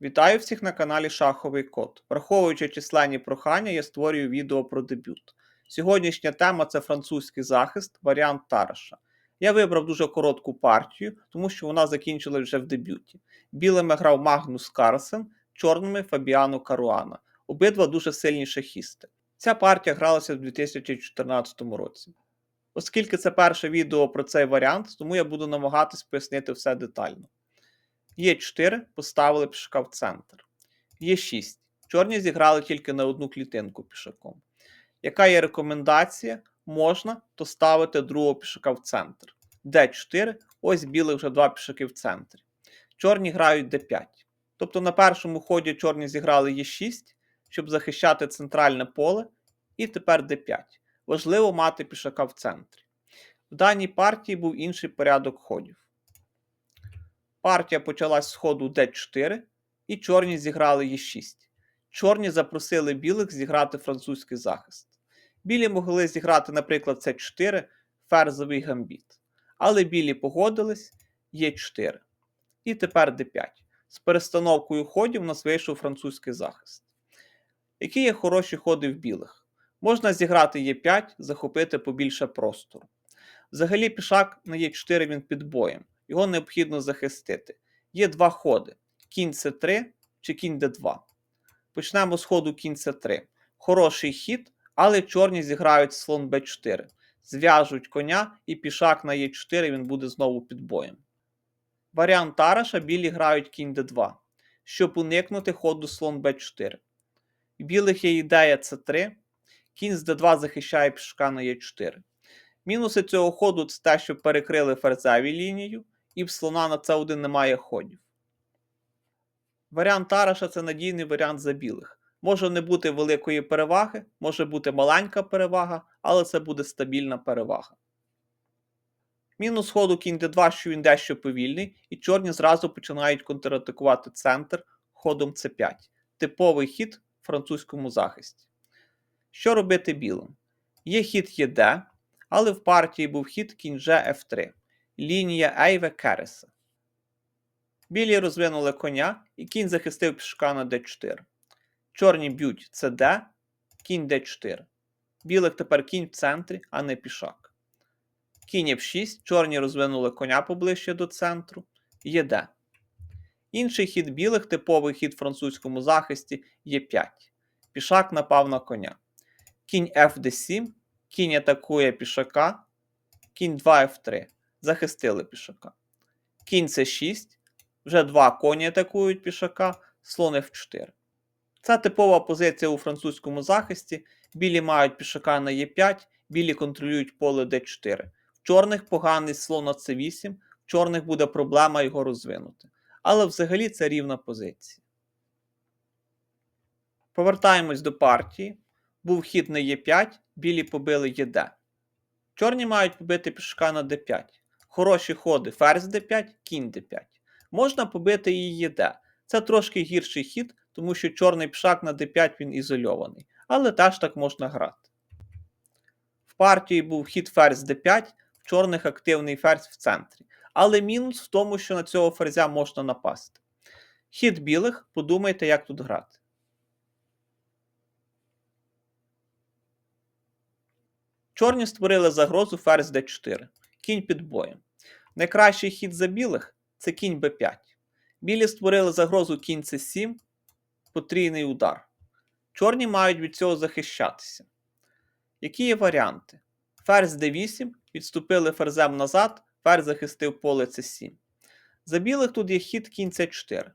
Вітаю всіх на каналі Шаховий Код. Враховуючи численні прохання, я створюю відео про дебют. Сьогоднішня тема це французький захист, варіант Тараша. Я вибрав дуже коротку партію, тому що вона закінчилась вже в дебюті. Білими грав Магнус Карлсен, чорними Фабіано Каруана. Обидва дуже сильні шахісти. Ця партія гралася в 2014 році. Оскільки це перше відео про цей варіант, тому я буду намагатись пояснити все детально. Є4 поставили пішака в центр. Є6. Чорні зіграли тільки на одну клітинку пішаком. Яка є рекомендація? Можна то ставити другого пішака в центр. Д4. Ось білих вже два пішаки в центрі. Чорні грають Д5. Тобто на першому ході чорні зіграли Е6, щоб захищати центральне поле. І тепер Д5. Важливо мати пішака в центрі. В даній партії був інший порядок ходів. Партія почалась з ходу d4, і чорні зіграли e6. Чорні запросили білих зіграти французький захист. Білі могли зіграти, наприклад, c4, ферзовий гамбіт. Але білі погодились e4. І тепер d5. З перестановкою ходів у нас вийшов французький захист. Які є хороші ходи в білих? Можна зіграти e5, захопити побільше простору. Взагалі, пішак на e4 він під боєм його необхідно захистити. Є два ходи: кінь С3 чи кінь Д2. Почнемо з ходу кінь С3. Хороший хід, але чорні зіграють слон Б4. Зв'яжуть коня і пішак на Е4 він буде знову під боєм. Варіант Тараша білі грають кінь Д2, щоб уникнути ходу слон Б4. У білих є ідея С3, кінь з Д2 захищає пішака на Е4. Мінуси цього ходу це те, що перекрили ферзеві лінію, і в слона на С1 немає ходів. Варіант Тараша це надійний варіант за білих. Може не бути великої переваги, може бути маленька перевага, але це буде стабільна перевага. Мінус ходу кінь d2, що він дещо повільний, і чорні зразу починають контратакувати центр ходом c5. Типовий хід в французькому захисті. Що робити білим? Є хід ЄД, але в партії був хід кінь G F3 лінія Ейве Кереса. Білі розвинули коня, і кінь захистив пішка на d4. Чорні б'ють cd, кінь d4. Білих тепер кінь в центрі, а не пішак. Кінь f6, чорні розвинули коня поближче до центру. ЄД. Інший хід білих, типовий хід в французькому захисті є 5. Пішак напав на коня. Кінь FD7, кінь атакує пішака, кінь 2 F3 захистили пішака. Кінь c 6 вже два коні атакують пішака, слон F4. Це типова позиція у французькому захисті. Білі мають пішака на Е5, білі контролюють поле d4. В чорних поганий слон на c8, в чорних буде проблема його розвинути. Але взагалі це рівна позиція. Повертаємось до партії. Був хід на Е5, білі побили ЄД. Чорні мають побити пішака на d5. Хороші ходи ферзь d5, кінь d5. Можна побити і ЄД. Це трошки гірший хід, тому що чорний пшак на d5 він ізольований. Але теж так можна грати. В партії був хід ферзь d5, в чорних активний ферзь в центрі. Але мінус в тому, що на цього ферзя можна напасти. Хід білих, подумайте, як тут грати. Чорні створили загрозу ферзь d4 кінь під боєм. Найкращий хід за білих це кінь b5. Білі створили загрозу кінь c7, потрійний удар. Чорні мають від цього захищатися. Які є варіанти? Ферзь d8, відступили ферзем назад, ферзь захистив поле c7. За білих тут є хід кінь c4.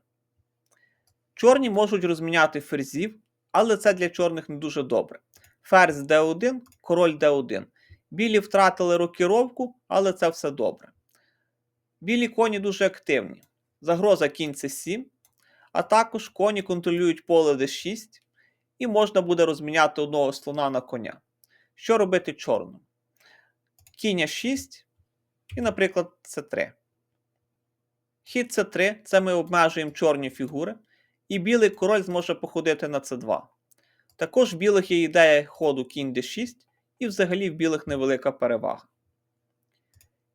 Чорні можуть розміняти ферзів, але це для чорних не дуже добре. Ферзь d1, король d1. Білі втратили рокіровку, але це все добре. Білі коні дуже активні. Загроза кінь c 7, а також коні контролюють поле d6, і можна буде розміняти одного слона на коня. Що робити чорному? Кінь 6 і, наприклад, c3. Хід c3 це ми обмежуємо чорні фігури, і білий король зможе походити на c2. Також в білих є ідея ходу кінь d6 і взагалі в білих невелика перевага.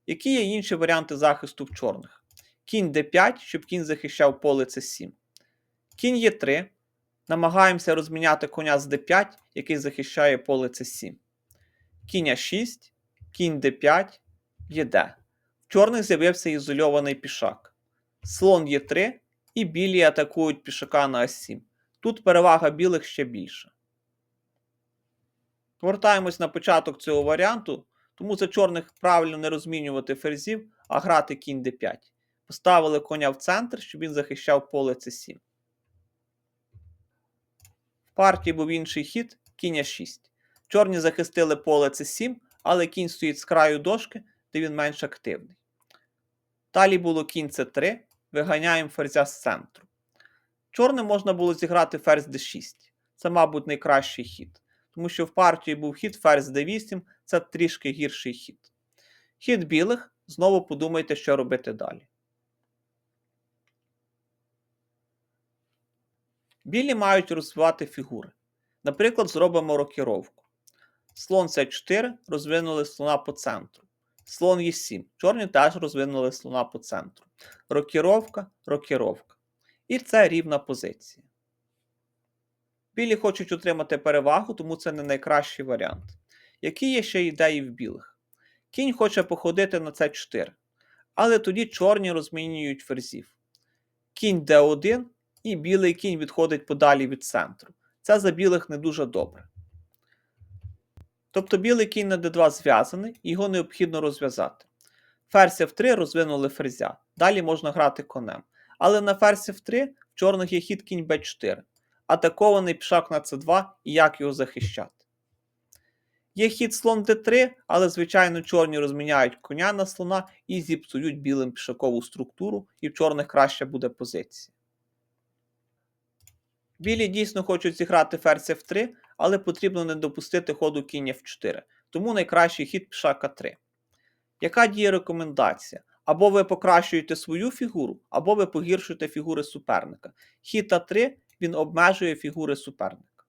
Які є інші варіанти захисту в чорних? Кінь d5, щоб кінь захищав поле c7. Кінь є 3. Намагаємося розміняти коня з d5, який захищає поле c7. Кінь А6, кінь d5, є d. В чорних з'явився ізольований пішак. Слон є 3 і білі атакують пішака на А7. Тут перевага білих ще більша. Повертаємось на початок цього варіанту, тому за чорних правильно не розмінювати ферзів, а грати кінь d5. Поставили коня в центр, щоб він захищав поле c7. В партії був інший хід кінь А6. Чорні захистили поле c7, але кінь стоїть з краю дошки, де він менш активний. Далі було кінь c3, виганяємо ферзя з центру. Чорним можна було зіграти ферзь d6. Це, мабуть, найкращий хід. Тому що в партії був хід ферзь d8, це трішки гірший хід. Хід білих, знову подумайте, що робити далі. Білі мають розвивати фігури. Наприклад, зробимо рокіровку. Слон c4 розвинули слона по центру. Слон Е7. Чорні теж розвинули слона по центру. Рокіровка, рокіровка. І це рівна позиція. Білі хочуть отримати перевагу, тому це не найкращий варіант. Які є ще ідеї в білих? Кінь хоче походити на c4, але тоді чорні розмінюють ферзів. Кінь d1 і білий кінь відходить подалі від центру. Це за білих не дуже добре. Тобто білий кінь на d2 зв'язаний, його необхідно розв'язати. Ферзь f3 розвинули ферзя. Далі можна грати конем. Але на ферзь f3 в чорних є хід кінь b4. Атакований пішак на c2 і як його захищати. Є хід слон d3, але, звичайно, чорні розміняють коня на слона і зіпсують білим пішакову структуру, і в чорних краще буде позиція. Білі дійсно хочуть зіграти ферзь f3, але потрібно не допустити ходу кінь f4, тому найкращий хід пішака 3. Яка діє рекомендація? Або ви покращуєте свою фігуру, або ви погіршуєте фігури суперника. Хід А3 він обмежує фігури суперника.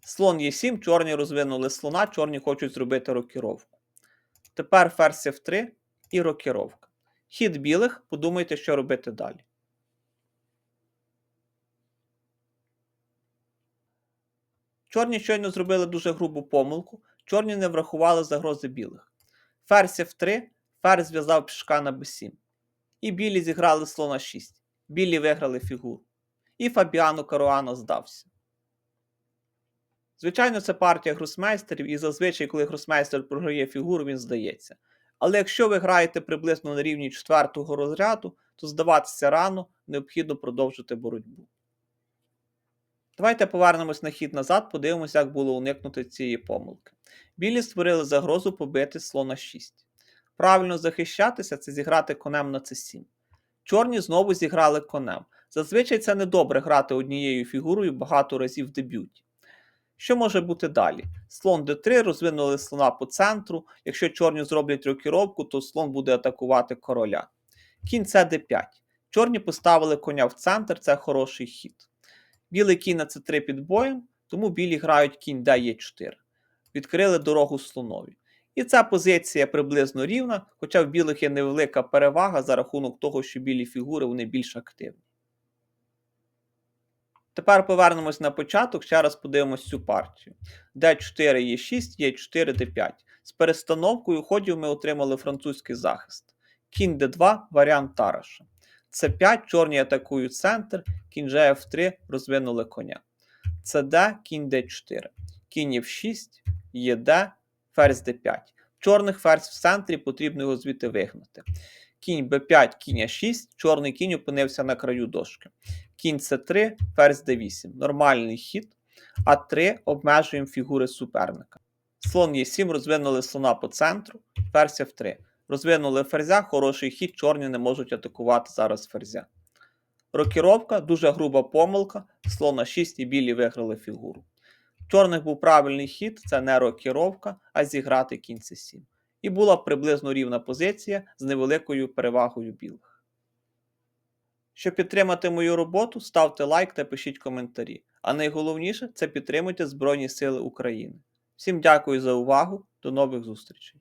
Слон Е7, чорні розвинули слона, чорні хочуть зробити рокіровку. Тепер ферзь F3 і рокіровка. Хід білих, подумайте, що робити далі. Чорні щойно зробили дуже грубу помилку, чорні не врахували загрози білих. Ферзь F3, ферзь зв'язав пішка на b7. І білі зіграли слона 6. Білі виграли фігуру. І Фабіано Каруано здався. Звичайно, це партія гросмейстерів, і зазвичай, коли гросмейстер програє фігуру, він здається. Але якщо ви граєте приблизно на рівні четвертого розряду, то здаватися рано необхідно продовжити боротьбу. Давайте повернемось на хід назад, подивимося, як було уникнути цієї помилки. Білі створили загрозу побити слона 6. Правильно захищатися це зіграти конем на c7. Чорні знову зіграли конем. Зазвичай це недобре грати однією фігурою багато разів в дебюті. Що може бути далі? Слон d3 розвинули слона по центру. Якщо чорні зроблять рокіровку, то слон буде атакувати короля. Кінь c d5. Чорні поставили коня в центр, це хороший хід. Білий кінь на c3 під боєм, тому білі грають кінь d4. Відкрили дорогу слонові. І ця позиція приблизно рівна, хоча в білих є невелика перевага за рахунок того, що білі фігури вони більш активні. Тепер повернемось на початок, ще раз подивимось цю партію. d4 є 6, є 4 d5. З перестановкою ходів ми отримали французький захист. Кінь d2 варіант Тараша. С5 чорні атакують центр, кінь F3 розвинули коня. СД, кінь d4. Кінь F6, ЄД, ферзь d5. Чорних ферзь в центрі потрібно його звідти вигнати. Кінь b5, кінь a6, чорний кінь опинився на краю дошки. Кінь c3, ферзь d8. Нормальний хід. А3 обмежуємо фігури суперника. Слон Е7 розвинули слона по центру, ферзь F3. Розвинули ферзя, хороший хід, чорні не можуть атакувати зараз ферзя. Рокіровка, дуже груба помилка, слона 6 і білі виграли фігуру. Чорних був правильний хід, це не рокіровка, а зіграти кінь c7. І була приблизно рівна позиція з невеликою перевагою білих. Щоб підтримати мою роботу, ставте лайк та пишіть коментарі. А найголовніше це підтримуйте Збройні Сили України. Всім дякую за увагу, до нових зустрічей!